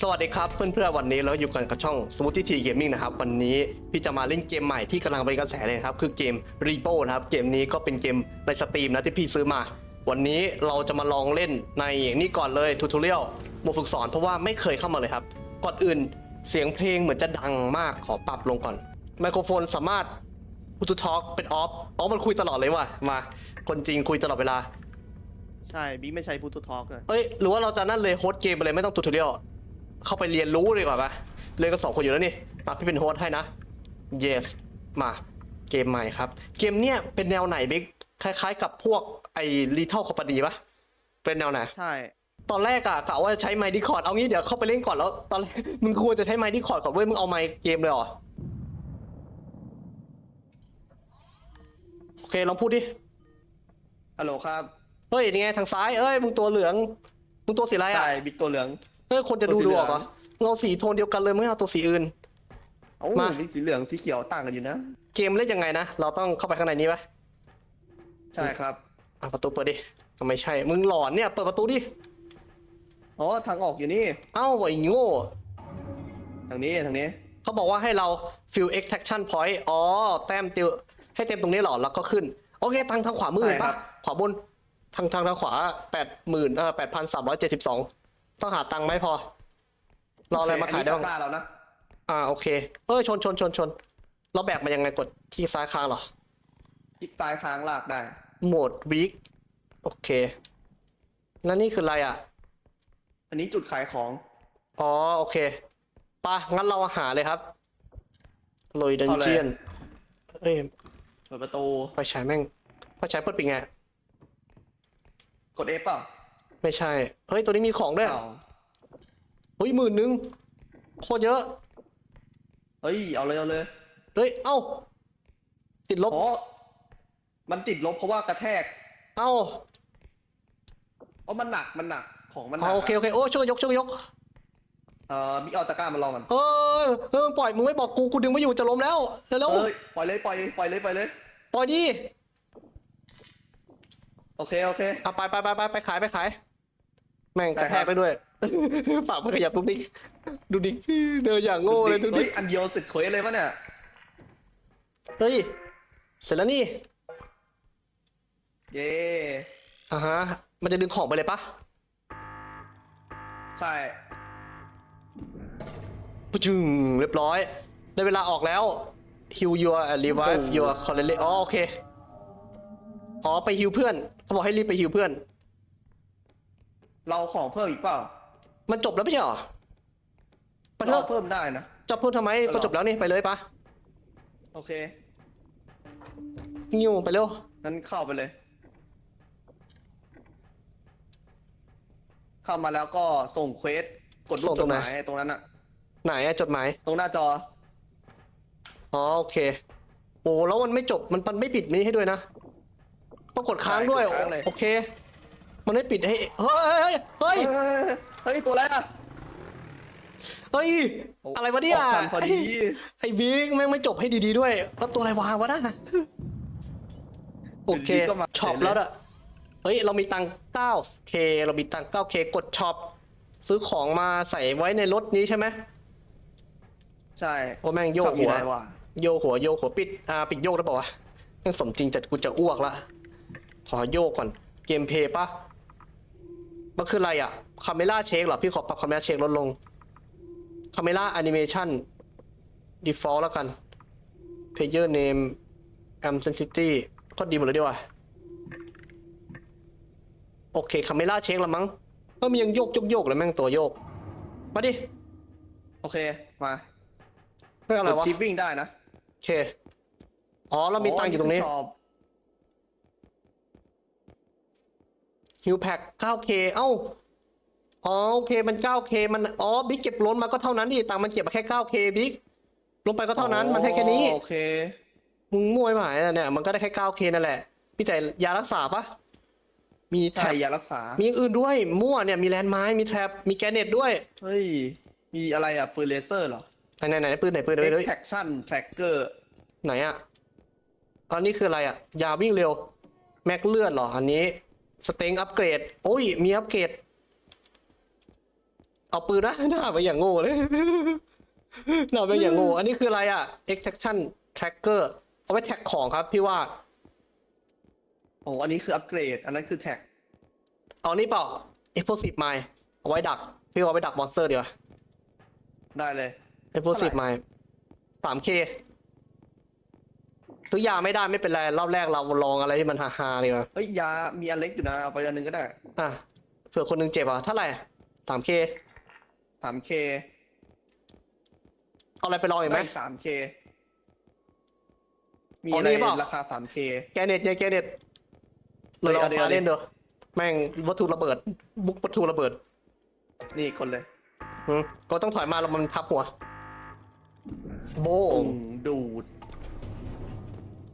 สวัสดีครับเพื่อนๆวันนี้เราอยู่กันกับช่อง Smoothie Tea Gaming นะครับวันนี้พี่จะมาเล่นเกมใหม่ที่กำลังเป็นกระแสเลยนะครับคือเกม Repo นะครับเกมนี้ก็เป็นเกมในสตรีมนะที่พี่ซื้อมา วันนี้เราจะมาลองเล่นในอย่างนี้ก่อนเลยทูท o เรียลบทฝึกสอนเพราะว่าไม่เคยเข้ามาเลยครับก่อนอื่นเสียงเพลงเหมือนจะดังมากขอปรับลงก่อน ไมโครโฟนสามารถพูทูทอ k เป็นออฟอ๋อมันคุยตลอดเลยว่ะมา คนจริงคุยตลอดเวลาใช่บิ๊กไม่ใช่พูทูทอกเลยเอ้ยหรือว่าเราจะนั่นเลยโฮสต์เกมไปเลยไม่ต้องทูท o เรียล เข้าไปเรียนรู้ดีกว่าปะเรียนกันสองคนอยู่แล้วนี่มาพี่เป็นโฮสต์ให้นะ yes มาเกมใหม่ครับ เกมเนี้ยเป็นแนวไหนบิ๊กคล้ายๆ กับพวกไอ้ลีทัลคอปดีปะเป็นแนวไหนใช่ตอนแรกอะกะว่าจะใช้ไมค์ดิคอร์ดเอางี้เดี๋ยวเข้าไปเล่นก่อนแล้ว ตอนแรกมึงควรจะใช้ไมค์ดิคอร์ดก่อนเว้ยมึงเอาไมค์เกมเลยเหรอโอเคลองพูดดิฮัลโหลครับเฮ้ยนี่ไงทางซ้ายเอ้ยมึงตัวเหลืองมึงตัวสีอะไรอะใช่บิ๊กตัวเหลืองเออคนจะดูตัวสีดูเหลือองอกเหรอมึงเอาสีโทนเดียวกันเลยไม่เอาตัวสีอื่น เอ้ามาบิ๊กสีเหลืองสีเขียวต่างกันอยู่นะ เกมเล่นยังไงนะ เราต้องเข้าไปข้างในนี้ปะใช่ครับ อะประตูเปิดดิทำไมใช่ มึงหลอนเนี่ย เปิดประตูดิ อ๋อ ทางออกอยู่นี่ เอ้าไอ้โง่ ทางนี้ ทางนี้ เขาบอกว่าให้เรา fill extraction point อ๋อ แต้มเตียวให้เต็มตรงนี้เหรอ แล้วก็ขึ้น โอเค ทางทางขวามือเห็นปะขวาบน ทางทางทางขวาแปดหมื่นเออแปดพันสามร้อยเจ็ดสิบสอง ต้องหาตังค์ไหมพอรออะไรมาขายได้ได้บ้างตะกร้าแล้วนะอ่าโอเค เออชนชนชนชนเราแบกมันยังไงกดที่ซ้ายค้างเหรอคลิกซ้ายค้างลากได้ โหมดวีคโอเค แล้วนี่คืออะไรอะ อันนี้จุดขายของ อ๋อโอเคปะงั้นเราหาเลยครับลอยดันเจียนเอ้ยเปิดประตูไฟฉายแม่งไฟฉายเปิดปิดไง กด F เปล่า ไม่ใช่ เฮ้ย ตัวนี้มีของด้วยอ้าวเฮ้ยหมื่นหนึ่งโคตรเยอะ เฮ้ย เอาเลยเอาเลยเฮ้ย เอ้า ติดลบ เพราะมันติดลบเพราะว่ากระแทก เอ้าเพราะมันหนักมันหนักของมันหอ๋นัอกโอเคโอเคโอ้ช่วยยกช่วยยก เอ่อบิ๊กเอาตะกร้ามาลองกันเออเออปล่อยมึงไม่บอกกูกูดึงไม่อยู่จะล้มแล้วแล้วเอ้ยปล่อยเลยปล่อยปล่อยเลยปล่อยเลยปล่อยดิโอเคโอเคอะไปไปไปไปไปขายไปขาย แม่งกระแทได้ครักบไปด้วยปากมันขยับดูดิดูดิเดินอย่างโง่เลยดูดิเฮ้ยอันเดียวเสร็จเควสเลยปะเนี่ยเฮ้ยเสร็จแล้วนี่ เย้อ่าฮะ มันจะดึงของไปเลยปะใช่ปุ๊จึงเรียบร้อย ได้เวลาออกแล้ว heal your and revive your c o l l e อ๋อโอเค อ๋อไปฮิวเพื่อน เขาบอกให้รีบไปฮิวเพื่อน เราของเพิ่มอีกเปล่ามันจบแล้วไม่ใช่เหรอไปเถเราอะเพิ่มได้นะจะพูดทำไมเอาเหรอก็จบแล้วนี่ไปเลยปะโอเคงิ้วไปเร็วงั้นเข้าไปเลย เข้ามาแล้วก็ส่งเควสกดรูส่ปงจตรดงไหนหมายตรงนั้นอะไหนอะจดหมายตรงหน้าจออ๋อโอเคโอ้แล้วมันไม่จบมันมันไม่ปิดนี้ให้ด้วยนะต้องกดค้างด้วยใช่กดค้างเลยโอเค มันไม่ปิดให้เฮ้ยเฮ้ย เฮ้ยเฮ้ยตัวอะไรอะ เฮ้ย อะไรวะเนี่ยออกทันพอดีไอ้บิ๊กแม่งไม่จบให้ดีๆด้วยแล้วตัวอะไรวะวะน่ะโอเคอยู่ดีก็มาช็อปแล้วอะเฮ้ย เรามีตังค์ 9k เรามีตังค์ 9k กดช็อป ซื้อของมาใส่ไว้ในรถนี้ใช่ไหมใช่โอ้แม่งโยชกบมีหัว อะไรวะโยกหัวโยกหัวปิด อ่า ปิดโยกได้ป่าวะแม่งสมจริงจัดกูจะอ้วกละ ขอโยกก่อน เกมเพย์ปะ มันคืออะไรอะคาเมล่าเช็คเหรอ พี่ขอปรับคาเมล่าเช็คลดลงคาเมล่าแอนิเมชัน default แล้วกัน player name am sensitivity ก็ดีหมดเลยดีว่ะโอเคคาเมล่าเช็คละมั้งก็มียังโยกโยกโยกเลยแม่งตัวโยก มาดิ โอเค มาเรื่องอะไรกดวะชิปวิ่งได้นะโอเค อ๋อเรามีตังค์อยู่ตรงนี้ชอบ ฮิวแพ็ก 9k เอ้าอ๋อโอเคมัน 9k มันอ๋อบิ๊กเก็บล้นมาก็เท่านั้นดิตังค์มันเก็บมาแค่ 9k บิ๊กลงไปก็เท่านั้นมันให้แค่นี้โอเคมึงมั่วไม่หมายนะเนี่ยมันก็ได้แค่ 9k นั่นแหละพี่แต่ยารักษาปะมีแท็ใช่บยารักษา มีอย่างอื่นด้วยมั่วเนี่ยมีแลนด์ไม้มีแท็บมีแกรเนตด้วยเฮ้ยมีอะไรอะปืนเลเซอร์เหรอไหนไหนไหนปืนไหนปืนไหนปืนไหน Extraction Tracker ไหนอะอันนี้คืออะไรอะยาวิ่งเร็ว แม็กเลือดเหรออันนี้ สเต็งอัปเกรด โอ้ย มีอัปเกรด เอาปืนนะหน้าไปอย่างโง่เลย หน้าไปอย่างโง่ อันนี้คืออะไรอะ extraction tracker เอาไว้แท็กของครับพี่ว่าโอ้อันนี้คืออัปเกรด อันนั้นคือแท็ก เอานี่เปล่า explosive mine เอาไว้ดัก พี่ว่าเอาไว้ดักมอนสเตอร์เดียวาได้เลย explosive mine สามเค ซื้อยาไม่ได้ไม่เป็นไรรอบแรกเราลองอะไรที่มันฮาๆเลยว่ะเฮ้ยยามีอันเล็กอยู่นะเอาไปอันหนึงก็ได้อะเผื่อคนหนึงเจ็บอะเท่าไหร่สามเค 3K เอาอะไรไปลองอีกไหม ได้ 3K มีอ๋ออะไรนี่เปล่า ราคา 3K แกเน็ตยายแกเน็ตเฮ้เรายลองเอาดิพาเอาดิ เล่นเด้อแม่งวัตถุระเบิด บุกวัตถุระเบิดนี่คนเลยอืมก็ต้องถอยมาแล้วมันทับหัว โบปุ่งงดูด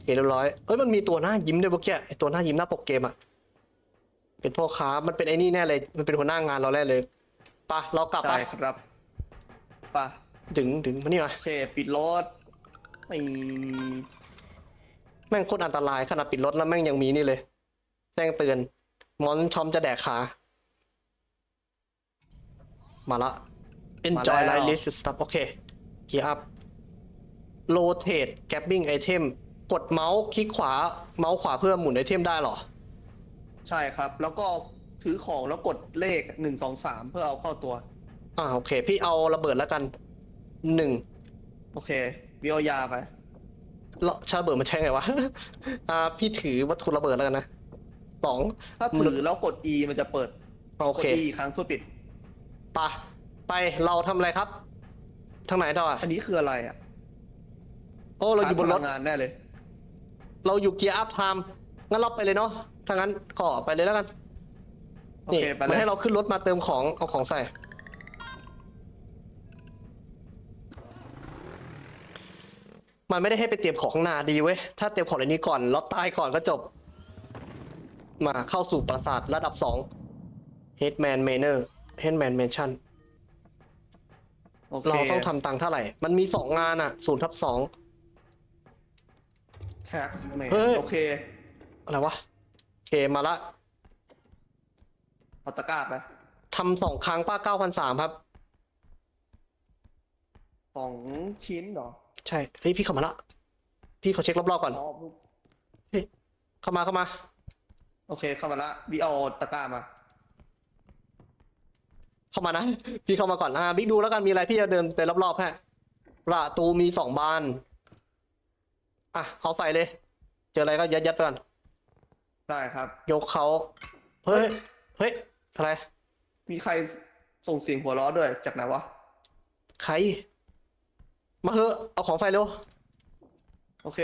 เห็นเรียบร้อยเอ้ยมันมีตัวหน้ายิ้มด้วยเมื่อกี้ไอตัวหน้ายิ้มหน้าปกเกมอะเป็นพ่อค้ามันเป็นไอ้นี่แน่เลย มันเป็นหัวหน้างานเราแน่เลยไปะเรากลับใช่ไปครับไป่ะถึงถึงมานี่มาโอเคปิดรถไอแม่งโคตรอันตรายขนาดปิดรถแล้วแม่งยังมีนี่เลย แจ้งเตือน มอนชอมจะแดกขา มาละ enjoy life list stuff โอเค gear up rotate grabbing item กดเมาส์คลิกขวาเมาส์ขวาเพื่อหมุนไอเทมได้เหรอ ใช่ครับ แล้วก็ถือของแล้วกดเลขหนึ่งสองสามเพื่อเอาเข้าตัว อ่าโอเค พี่เอาระเบิดแล้วกันหนึ่งโอเควิเอายาไปแล้วชาระเบิดมันใช้ไงวะ อ่า พี่ถือวัตถุระเบิดแล้วกันนะสองถ้าถือแล้วกด E มันจะเปิดโอกด เค E อีกครั้งเพื่อปิด ไปไปเราทำอะไรครับ ทางไหนต่ออะอันนี้คืออะไรอะโอ้เราอยู่บนรถชาจพลังงานแน่เลย เราอยู่เกียร์อัพไทม์งั้นเราไปเลยเนาะถ้างั้นก็ไปเลยแล้วกันโอนี่เคไปมัเลนยให้เราขึ้นรถมาเติมของเอาของใส่ มันไม่ได้ให้ไปเตรียมของข้างหน้าดีเว้ยถ้าเตรียมของในนี้ก่อนแล้วตายก่อนก็จบ มาเข้าสู่ปราสาทระดับสอง Headman Manor Headman Mansion โอเคเราต้องทำตังค์เท่าไหร่ มันมีสองงานอะศูนย์ทับสอง tax man เฮ้ย โอเคอะไรวะโอเคมาละเอาตะกร้าไปทำสองครั้งป้าเก้าพันสามครับ สองชิ้นเหรอใช่เฮ้ยพี่เข้ามาละพี่เขาเช็ครอบๆก่อนอ๋อเฮ้ยเข้ามาเข้ามา โอเคเข้ามาละวิเอาตะกร้ามา เข้ามานะพี่เข้ามาก่อนอ่าบิ๊กดูแล้วกันมีอะไรพี่จะเดินไปรอบๆฮะประตูมีสองบาน อะเอาใส่เลย เจออะไรก็ยัดยัดๆไปก่อนได้ครับ ยกเขาเฮ้ยเฮ้ยอะไรมีใครส่งเสียงหัวเราะด้วยจากไหนวะใคร มาเถอะเอาของใส่เร็วโอเค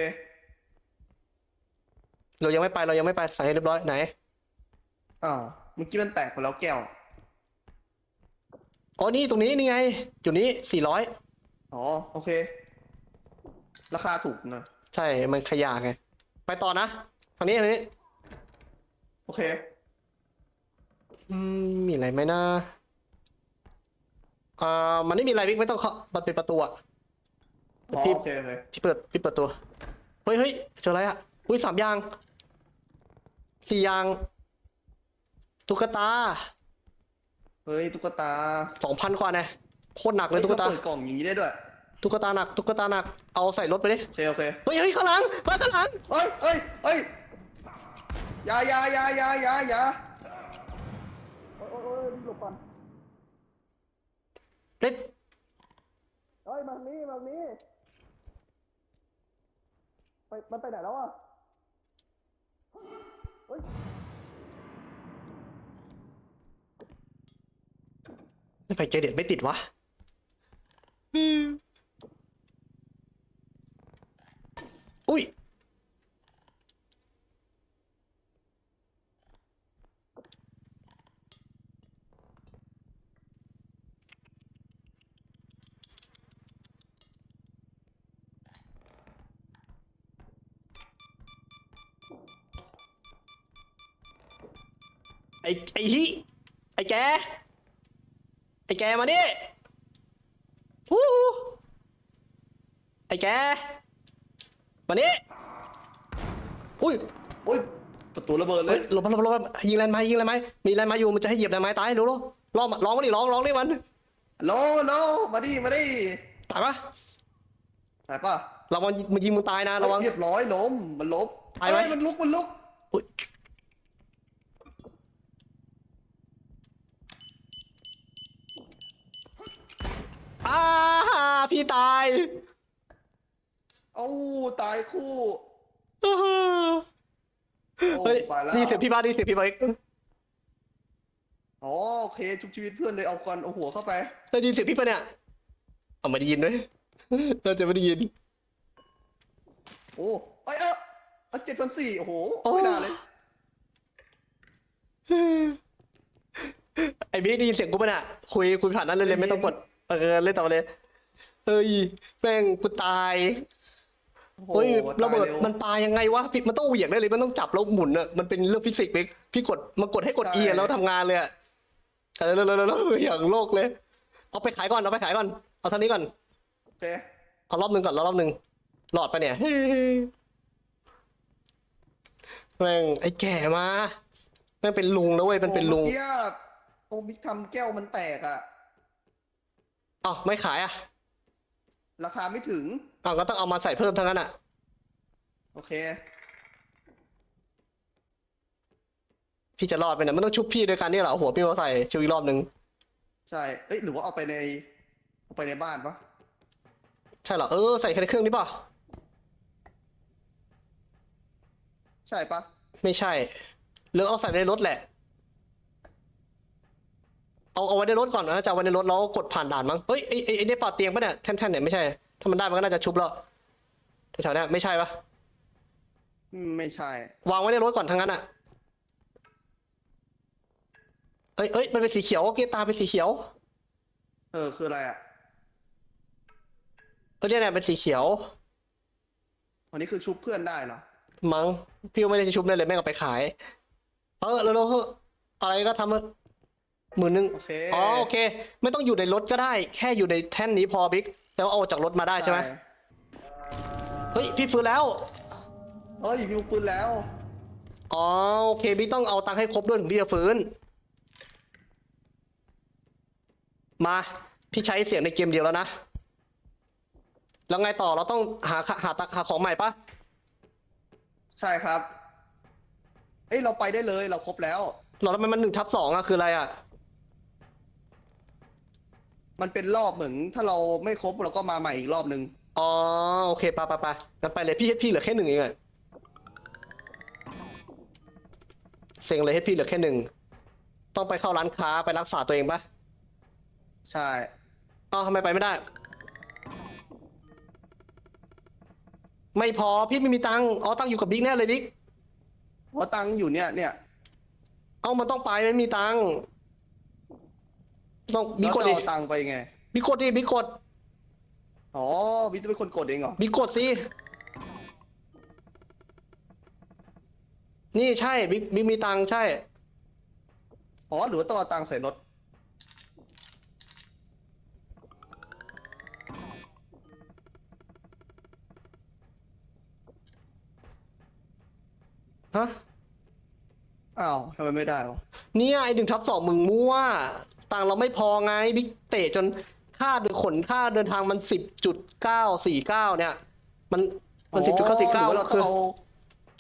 เรายังไม่ไปเรายังไม่ไปใส่ให้เรียบร้อยไหนอ้าวเมื่อกี้มันแตกไปแล้วแก้วอ๋อนี่ตรงนี้นี่ไงอยู่นี้สี่ร้อยอ๋อโอเค ราคาถูกนะ ใช่ มันขยะไง ไปต่อนะ ทางนี้ทางนี้ โอเค อืม มีอะไรไหมนะอ่ามันไม่มีอะไรบิ๊กไม่ต้องเข้ามันเป็นประตูอะอ๋อพี่โอเคโอเคพี่เปิดพี่เปิดตัวเฮ้ยเฮ้ยเจออะไรอะอุ้ยสามอยางสี่อยางตุ๊กตาเฮ้ยตุ๊กตาสองพันกว่าแน่โคตรหนักเลยตุ๊กตาเปิดกล่องอย่างนี้ได้ด้วย ตุ๊กตาหนักตุ๊กตาหนักเอาใส่รถไปดิโอเคโอเคเฮ้ยเฮ้ยข้างหลังมาข้างหลังเฮ้ยเฮ้ยเฮ้ยอยาอยาอยาอยาอยาอยาโอ้ยโอ้ยโอ้ยหลบก่อนเฮ้ยเฮ้ยแบบนี้แบบนี้ไปมันไปไหนแล้วอะเฮ้ยไม่ไปเจเด็ดไม่ติดวะอื มอุ้ยไอ้ไอ้ฮิไอ้แก ไอ้แกมาดิฮู้ไอ้แก มานี่อุ้ยโอ้ยประตูระเบิดเลเฮ้ยยหลบมาหลบมาหลบมายิงแรงไม้ยิงแรงไม้มีแรงไม้อยู่มันจะให้เหยียบแรงไม้ตายรู้หรอลองมาลองมาดิลองลองดิมันโลโลมาดิมาดิตายปะไหนป่ะระวังมันยิงมึงตายนะระวัง เรียบร้อยล้มมันล้มตายไหม เอ้ยมันลุกมันลุกอุ๊ยอ้าพี่ตาย เอ้าตายคู่อ้าโอ้เฮ้ยไปแล้วนี่เสียงพี่บ้านนี่เสียงพี่บ้านอ๋อโอเคชุบชีวิตเพื่อนเลยเอาควันเอาหัวเข้าไป ได้ยินเสียงพี่ปะเนี่ยเอาไม่ได้ยินด้วยเราจะไม่ได้ยิน โอ้เอ้ยเออเจ็ดพันสี่โอ้โหโอ้ไม่น่าเลย ไอ้บิ๊กได้ยินเสียงกูปะเนี่ยคุยคุยผ่านนั้นเลยเลยไม่ต้องกดเออเล่นต่อไปเลยเฮ้ยแม่งกูตายโอ้โห เฮ้ยตายระเบิดวมันปายังไงวะพี่มันต้องเหวี่ยงได้เลยมันต้องจับแล้วหมุนอะมันเป็นเรื่องฟิสิกส์เบิ๊กพี่กดมากดให้กดใช่เอียแล้วทำงานเลยอะเออแล้วแล้วอย่างโลกเลยเอาไปขายก่อนเอาไปขายก่อนเอาเท่านี้ก่อนโอเคเอารอบหนึ่งก่อนรอบหนึ่งหลอดไปะเนี่ยแม่งไอ้แก่มาแม่งเป็นลุงนะเว้ยมันเป็นลุงโอ้มื่อกี้โอ้บิ๊กทำแก้วมันแตกอะอ้าวไม่ขายอะ ราคาไม่ถึงอ้าวก็ต้องเอามาใส่เพิ่มทั้งนั้นอะ โอเค พี่จะรอดไปเนี่ยมันต้องชุบพี่ด้วยกันนี่เหรอเอาหัวพี่มาใส่ชุบอีกรอบหนึ่งใช่เอ้ยหรือว่าเอาไปในเอาไปในบ้านปะใช่เหรอ เออใส่แค่ในเครื่องนี้ป่ะ ใช่ปะไม่ใช่หรือเอาใส่ในรถแหละ เอาเอาไว้ในรถก่อนนะจะเอาไว้ในรถแล้วกดผ่านด่านมั้งเฮ้ยไอ้ไอ้ไอ้เนี่ยปาดเตียงปะเนี่ยแท่นๆเนี่ยไม่ใช่ ถ้ามันได้มันก็น่าจะชุบแล้วแถวๆเนี้ยไม่ใช่ปะอืมไม่ใช่ วางไว้ในรถก่อนทั้งนั้นอะเอ้ยเอ้ยมันเป็นสีเขียวเกตาเป็นสีเขียวเออ คืออะไรอะเออเนี่ยเนี่ยเป็นสีเขียว อันนี้คือชุบเพื่อนได้เหรอ มั้งพี่ก็ไม่ได้จะชุบได้เลยแม่งเอาไปขาย เออแล้วเราเถอะอะไรก็ทำเถอะ หมื่นหนึ่งโอเคอ๋อโอเค ไม่ต้องอยู่ในรถก็ได้ แค่อยู่ในแท่นนี้พอบิ๊กแล้วเอาจากรถมาได้ใช่ไหมเฮ้ยพี่ฟื้นแล้วเอ้ยวิวปืนแล้วอ๋อโอเคบิ๊กต้องเอาตังค์ให้ครบด้วยถึงพี่จะฟื้น มาพี่ใช้เสียงในเกมเดียวแล้วนะแล้วไงต่อเราต้องหาหาตังหาของใหม่ปะใช่ครับ เอ้ยเราไปได้เลยเราครบแล้วหรอแล้วมันมันหนึ่งทับสองอะคืออะไรอะ มันเป็นรอบเหมือนถ้าเราไม่ครบเราก็มาใหม่อีกรอบหนึ่งอ๋อโอเคไปไปไปงั้นไปเลยพี่พี่เหลือแค่หนึ่งเองอะเซ็งเลยให้พี่เหลือแค่หนึ่งต้องไปเข้าร้านค้าไปรักษาตัวเองปะใช่อ้าวทำไมไปไม่ได้ ไม่พอพี่ไม่มีตังค์อ๋อตังค์อยู่กับบิ๊กแน่เลยบิ๊กเพราะตังค์อยู่เนี่ยเนี่ย เอ้ามันต้องไปไม่มีตังค์ ต้องบิ๊แล้กวกดจะดิเอาตังค์ไปไงบิ๊กกดดิบิ๊กกดอ๋อบิ๊กจะเป็นคนกดเองเหรอบิ๊กกดสินี่ใช่บิ๊กบิ๊กมีตังค์ใช่ อ๋อหรือว่าต้องเอาตังค์ใส่รถ ฮะ อ้าวทำไมไม่ได้วะเนี่ยไอหนึ่งทับสองมึงมั่ว ตังค์เราไม่พอไงบิ๊กเตะจนค่าเดินขนค่าเดินทางมันสิบจุดเก้าสี่เก้าเนี่ย มันมันสิบจุดเก้าสี่หรืเก้าอว่าเราต้คือองเอา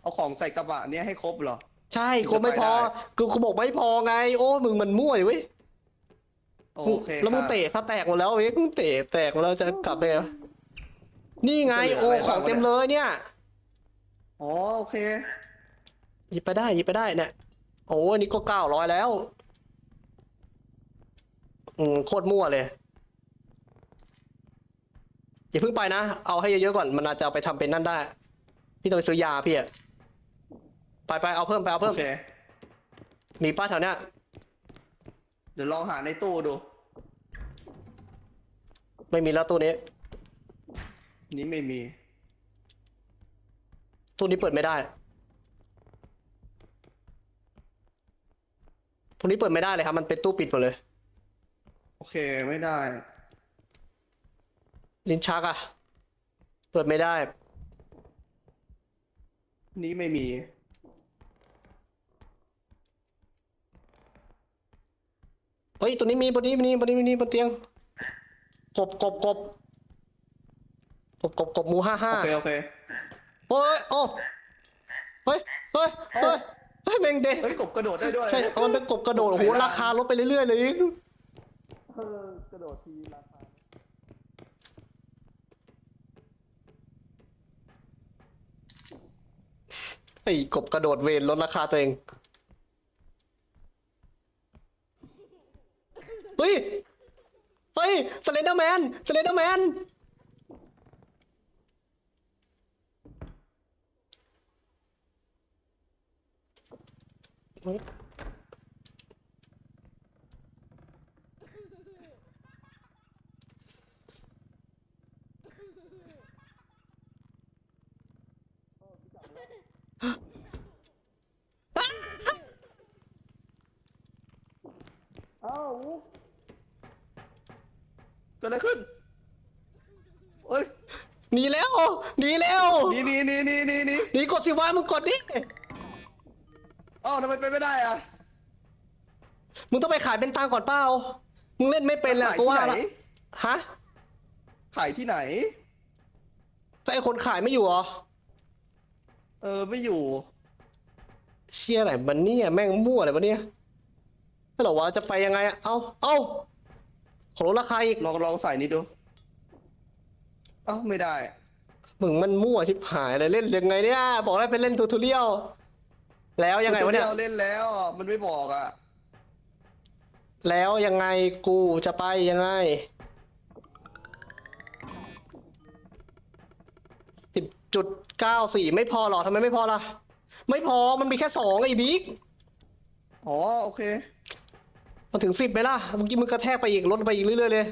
เอาของใส่กระบะเนี้ยให้ครบเหรอ ใช่กูไม่พอจะไปได้กูกูบอกไม่พอไง โอ้มึงมันมั่วอยู่เว้ยโอเคแล้วมึงครับเตะซะแตกหมดแล้วเว้ยมึงเตะแตกหมดแล้วจะกลับไปเหรอนี่ไงจะเหลือโอ้อะไรของบ้างวะเต็มเลยเนี่ยอ๋อโอเคหยิบไปได้หยิบไปได้เนี่ยโอ้อันนี้ก็เก้าร้อยแล้ว อืมโคตรมั่วเลยอย่าเพิ่งไปนะ เอาให้เยอะๆก่อนมันอาจจะเอาไปทำเป็นนั่นได้ พี่ต้องไปซื้อยาพี่อะไปไปเอาเพิ่มไปเอาโอเพิ่ม เค มีป้าแถวเนี้ยเดี๋ยวลองหาในตู้ดู ไม่มีแล้วตู้นี้ นี้ไม่มี ตู้นี้เปิดไม่ได้ตู้นี้เปิดไม่ได้เลยครับ มันเป็นตู้ปิดหมดเลย โอเคไม่ได้ ลิ้นชักอะเปิดไม่ได้ นี้ไม่มี เฮ้ย ตัวนี้มีบนนี้บนนี้บนนี้บนนี้บนเตียง กบกบกบกบกบกบหมูห้าห้าโอเคโอเคโอ้ยโอ้เฮ้ยเฮ้ยเฮ้ยเฮ้ยแมงเดเฮ้ยกบกระโดดได้ด้วย ใช่เอามันเป็นกบกระโดด โอ้โห ราคาลดไปเรื่อยๆเลยเออก ระโดดทีราคาไอ้กบกระโดดเวนลดราคาตัวเอง เฮ้ย เฮ้ยสเลนเดอร์แมนสเลนเดอร์แมนเอ้า เกิดอะไรขึ้นเอ้ยหนีแล้วหนีแล้วหนี่นี่นี่นี่นี่นี่หนีกดสิวะมึงกดดิเอ้าทำไมเป็นไม่ได้อะมึงต้องไปขายเป็นตังค์ก่อนเปล่ามึงเล่นไม่เป็นแหละขายก็ที่ว่าไหนละฮะขายที่ไหน แต่ไอคนขายไม่อยู่เหรอเออไม่อยู่ เชี่ยอะไรมันเนี่ยแม่งมั่วอะไรวะเนี่ย ไม่หรอวะจะไปยังไงอะเอาเอาขอลดราคาอีกลองลองใส่นี้ดู เอ้าไม่ได้ มึงมันมั่วชิบหายเลยเล่นยังไงเนี่ย บอกได้เป็นเล่นทูทูเรียลแล้วยังไงวะเนี่ยเราเล่นแล้วอะมันไม่บอกอะ แล้วยังไงกูจะไปยังไงสิบจุดเก้าสี่ไม่พอหรอทำไมไม่พอล่ะ ไม่พอมันมีแค่สองไอ้บิ๊ก อ๋อ โอเค มันถึงสิบไหมล่ะ เมื่อกี้มึงกระแทกไปอีกลดไปอีกเรื่อยๆเลย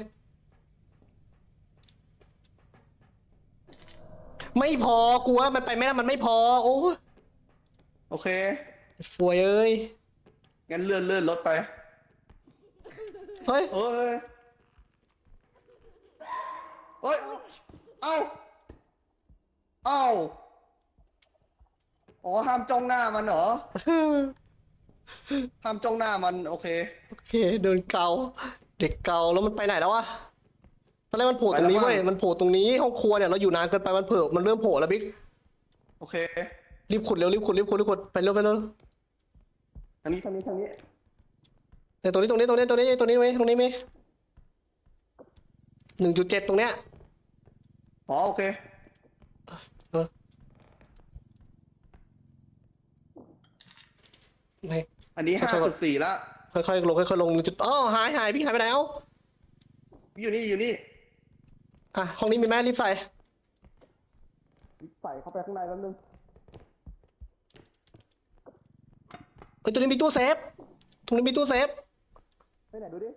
ไม่พอกูว่ามันไปไม่ได้มันไม่พอ โอ้ยโอเค ฟวยเอ้ย งั้นเลื่อนเลื่อนรถไป เฮ้ยเฮ้ยเฮ้ย เอ้า เอ้า อ๋อ ห้ามจ้องหน้ามันเหรอ ห้ามจ้องหน้ามันโอเค โอเคเดินเกา เด็กเกาแล้วมันไปไหนแล้ววะตอนแรกมันโผล่ตรงนี้ไปแล้วเว้ยมั้งมันโผล่ตรงนี้ห้องครัวเนี่ยเราอยู่นานเกินไปมันเผลอมันเริ่มโผล่แล้วบิ๊กโอเครีบขุดเร็วรีบขุดรีบขุดรีบขุดไปเร็วไปเร็วทางนี้ทางนี้ทางนี้เดี๋ยวตรงนี้ตรงนี้ตรงนี้ตรงนี้ตรงนี้ไหมตรงนี้ไหมหนึ่งจุดเจ็ดตรงเนี้ยอ๋อโอเคเออไหน อันนี้ขอห้าโทษจุดสี่ละค่อยๆลงค่อยๆลงหนึ่งจุดอ๋อหายหายพี่หายไปไหนเอ้าอยู่นี่อยู่นี่ อะห้องนี้มีแม่รีบใส่ใส่เข้าไปข้างในแป๊บนึงเอ้ยตัวนี้มีตู้เซฟตรงนี้มีตู้เซฟไปไหนดูดิ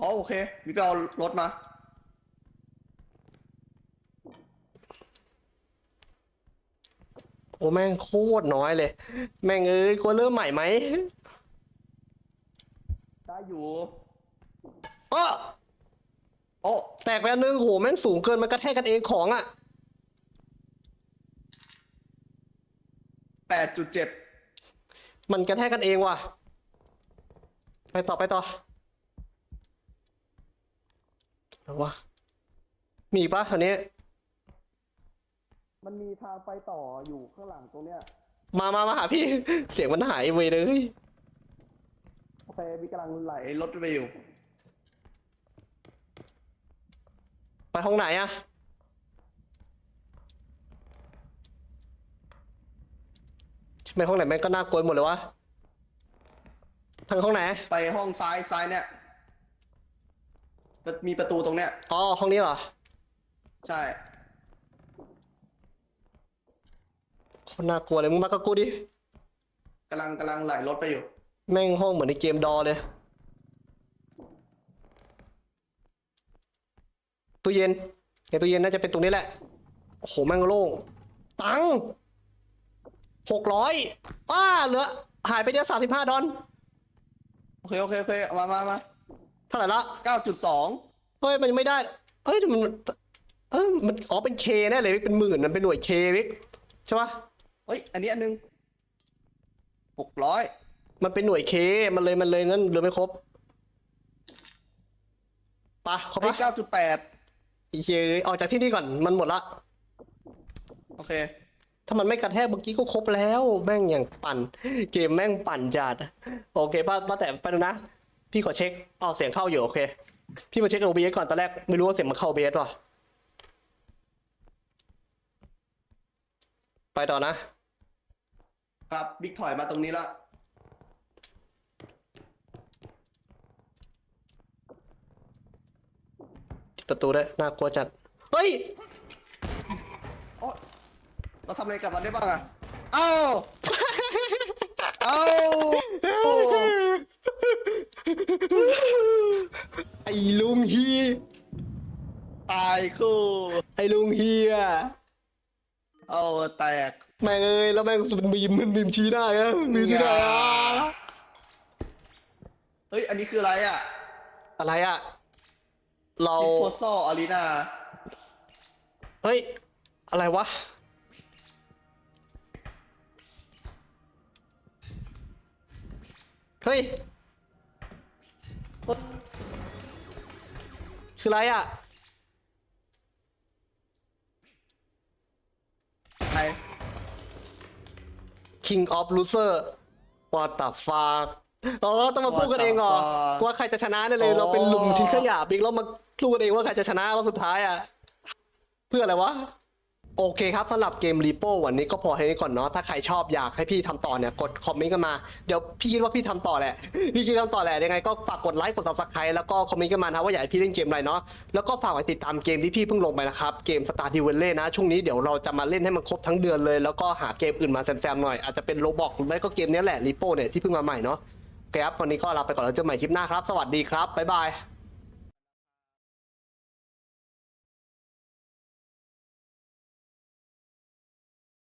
อ๋อโอเคมีไปเอารถมา โอ้แม่งโคตรน้อยเลย แม่งเอ้ยกลัวเริ่มใหม่ไหมได้อยู่อ้อโอ้แตกไปอันนึงโหแม่งสูงเกินมันกระแทกกันเองของอะแปดจุดเจ็ดมันกระแทกกันเองว่ะ ไปต่อไปต่อเอาวะมีปะอันนี้ มันมีทางไปต่ออยู่ข้างหลังตรงเนี้ยมามามาหาพี่ เสียงมันหายไปเลย โอเคมีกำลังไหลรถไปอยู่ไปห้องไหนอะทำไมห้องไหนแม่งก็น่ากลัวหมดเลยวะทางห้องไหน ไปห้องซ้ายซ้ายเนี่ยจะมีประตูตรงเนี้ย อ๋อ ห้องนี้เหรอ ใช่ คนน่ากลัวเลยมึงมากับกูดิกำลังกำลังไหลรถไปอยู่ แม่งห้องเหมือนในเกมดอเลยตู้เย็นไอตู้เย็นน่าจะเป็นตรงนี้แหละโอ้โหแม่งโล่งตังหกร้อยอ้าเหลือหายไปเดียวสามสิบห้าดอลโอเคโอเคโอเคเอามามามาเท่าไหร่ละเก้าจุดสองเฮ้ยมันยังไม่ได้เฮ้ยแต่มันเออมันอ๋อเป็นเคแน่เลยเป็นหมื่นมันเป็นหน่วยเควิกใช่ปะ เฮ้ย อันนี้อันนึงหกร้อยมันเป็นหน่วยเค มันเลยมันเลยงั้นเหลือไม่ครบปะเขาเฮ้ยปะเก้าจุดแปดอีเยออกจากที่นี่ก่อนมันหมดละ โอเค ถ้ามันไม่กระแทกเมื่อกี้ก็ครบแล้ว แม่งอย่างปั่น เกมแม่งปั่นจัดโอเคป้าป้าแต่ไปดูนะ พี่ขอเช็คออกเสียงเข้าอยู่โอเค พี่มาเช็ค OBS ก่อนตอนแรกไม่รู้ว่าเสียงมันเข้า OBS ป่ะไปต่อนะ ครับบิ๊กถอยมาตรงนี้ละประตูได้วยน่ากลัวจัด เฮ้ย โอ๊ยเราทำอะไรกับมันได้บ้างอะเอ้าเอ้าโอ้ไอ้ลุงเฮียตายคู่ไอ้ลุงเฮียเอาแตก แม่งเอ้ยแล้วแม่งมันบีมมันบีมชี้ได้อะบีมชี้ได้อะเฮ้ย อันนี้คืออะไรอะอะไรอะเราดิโพโซอารีนาเฮ้ย อะไรวะ เฮ้ย คืออะไรอะ ใคร King of Loser What the fuck อ๋อต้องมาสู้กันเองเหรอ What the fuck ว่าใครจะชนะเนี่ยเลยอ๋อเราเป็นหลุมทิ้งขยะบิ๊กแล้วมาสู้กันเองว่าใครจะชนะรอบสุดท้ายอะ เพื่ออะไรวะ โอเคครับสำหรับเกมรีโปวันนี้ก็พอให้นี้ก่อนเนาะถ้าใครชอบอยากให้พี่ทำต่อเนี่ยกดคอมเมนต์กันมาเดี๋ยวพี่คิดว่าพี่ทำต่อแหละพี่คิดทำต่อแหละยังไงก็ฝากกดไลค์กด subscribe แล้วก็คอมเมนต์กันมานะว่าอยากให้พี่เล่นเกมอะไรเนาะแล้วก็ฝากไว้ติดตามเกมที่พี่เพิ่งลงไปนะครับเกม Star d u e l นะช่วงนี้เดี๋ยวเราจะมาเล่นให้มันครบทั้งเดือนเลย แล้วก็หาเกมอื่นมาแซมๆหน่อยอาจจะเป็นโลบอกหรือไม่ก็เกมนี้แหละรีโปเนี่ยที่เพิ่งมาใหม่เนาะครับวันนี้ก็ลาไปก่อนแล้วเจอกันใหม่คลิปหน้าครับ สวัสดีครับบ๊ายบาย